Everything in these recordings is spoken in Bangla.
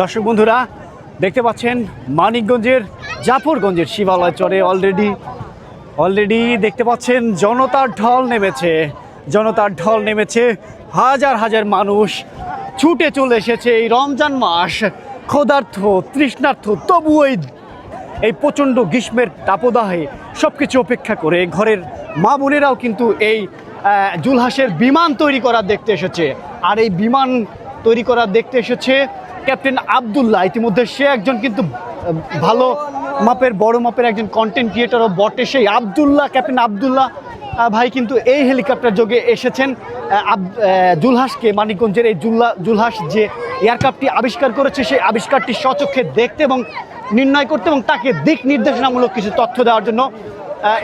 দর্শক বন্ধুরা, দেখতে পাচ্ছেন মানিকগঞ্জের জাফরগঞ্জের শিবালয় চরে অলরেডি অলরেডি দেখতে পাচ্ছেন জনতার ঢল নেমেছে, জনতার ঢল নেমেছে, হাজার হাজার মানুষ ছুটে চলে এসেছে এই রমজান মাস। ক্ষুধার্থ তৃষ্ণার্থ তবু এই এই প্রচণ্ড গ্রীষ্মের তাপদাহে সব কিছু উপেক্ষা করে ঘরের মা বোনেরাও কিন্তু এই জুলহাসের বিমান তৈরি করা দেখতে এসেছে। আর এই বিমান তৈরি করা দেখতে এসেছে। ক্যাপ্টেন আবদুল্লাহ, ইতিমধ্যে সে একজন কিন্তু ভালো মাপের, বড় মাপের একজন কন্টেন্ট ক্রিয়েটারও বটে। সেই আবদুল্লাহ, ক্যাপ্টেন আবদুল্লাহ ভাই কিন্তু এই হেলিকপ্টার যোগে এসেছেন। জুলহাসকে মানিকগঞ্জের এই জুল্লা জুলহাস যে এয়ারক্রাফটটি আবিষ্কার করেছে, সেই আবিষ্কারটি স্বচক্ষে দেখতে এবং নির্ণয় করতে এবং তাকে দিক নির্দেশনামূলক কিছু তথ্য দেওয়ার জন্য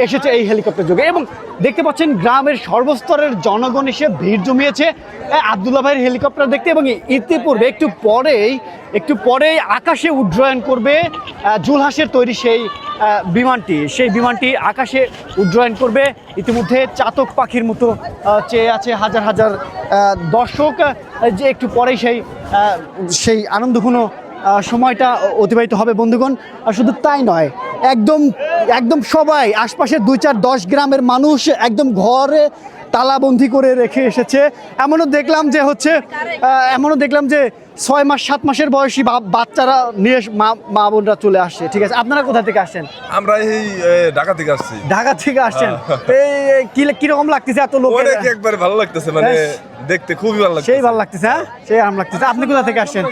এসেছে এই হেলিকপ্টার যোগে। এবং দেখতে পাচ্ছেন গ্রামের সর্বস্তরের জনগণ এসে ভিড় জমিয়েছে আবদুল্লা ভাইয়ের হেলিকপ্টার দেখতে। এবং ইতিপূর্বে একটু পরেই একটু পরেই আকাশে উড্ডয়ন করবে জুলহাসের তৈরি সেই বিমানটি। সেই বিমানটি আকাশে উড্ডয়ন করবে। ইতিমধ্যে চাতক পাখির মতো চেয়ে আছে হাজার হাজার দর্শক। যে একটু পরেই সেই সেই আনন্দঘন সময়টা অতিবাহিত হবে বন্ধুগণ। আর শুধু তাই নয়, একদম একদম সবাই আশপাশের দুই চার দশ গ্রামের মানুষ একদম ঘরে তালাবন্দি করে রেখে এসেছে। এমনও দেখলাম যে হচ্ছে এমনও দেখলাম যে ছয় মাস সাত মাসের বয়সী বাচ্চারা নিয়ে মা মা বোনরা চলে আসছে। ঠিক আছে আপনারা কোথা থেকে আসছেন? আমরা এই ঢাকা থেকে আসছি। ঢাকা থেকে আসছেন? এই এই কি কীরকম লাগতেছে এত লোক একবার ভালো লাগতেছে মানে হ্যাঁ। দেখতে খুবই ভালো লাগছে সেই ভালো লাগতেছে হ্যাঁ? সেই আরাম লাগতেছে। আপনি কোথা থেকে আসছেন?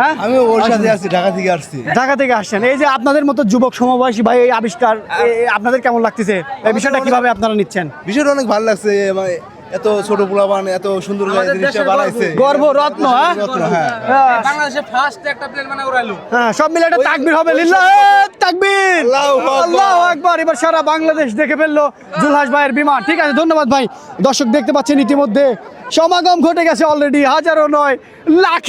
হ্যাঁ? আমি ওর সাথে আসছি ঢাকা থেকে আসছি। ঢাকা থেকে আসছেন। এই যে আপনাদের মতো যুবক সমবয়সী ভাই এই আবিষ্কার এ- এ আপনাদের কেমন লাগতেছে? এই বিষয়টা কীভাবে আপনারা নিচ্ছেন? বিষয়টা অনেক ভালো লাগছে মানে এত ছোট পোলাবান এত সুন্দর করে জিনিসটা বানাইছে। গর্ব রত্ন হ্যাঁ? হ্যাঁ। হ্যাঁ, বাংলাদেশে ফার্স্ট একটা প্লেন মানে উড়াইলো হ্যাঁ সব মিলে একটা তাকবির হবে। লিল্লাহ তাকবির! আল্লাহু আকবার। আল্লাহু আকবার। এবার সারা বাংলাদেশ দেখে ফেলল জুলহাস ভাইয়ের বিমান। ঠিক আছে ধন্যবাদ ভাই। দর্শক দেখতে পাচ্ছেন ইতিমধ্যে। সমাগম ঘটে গেছে অলরেডি হাজারো নয় লাখে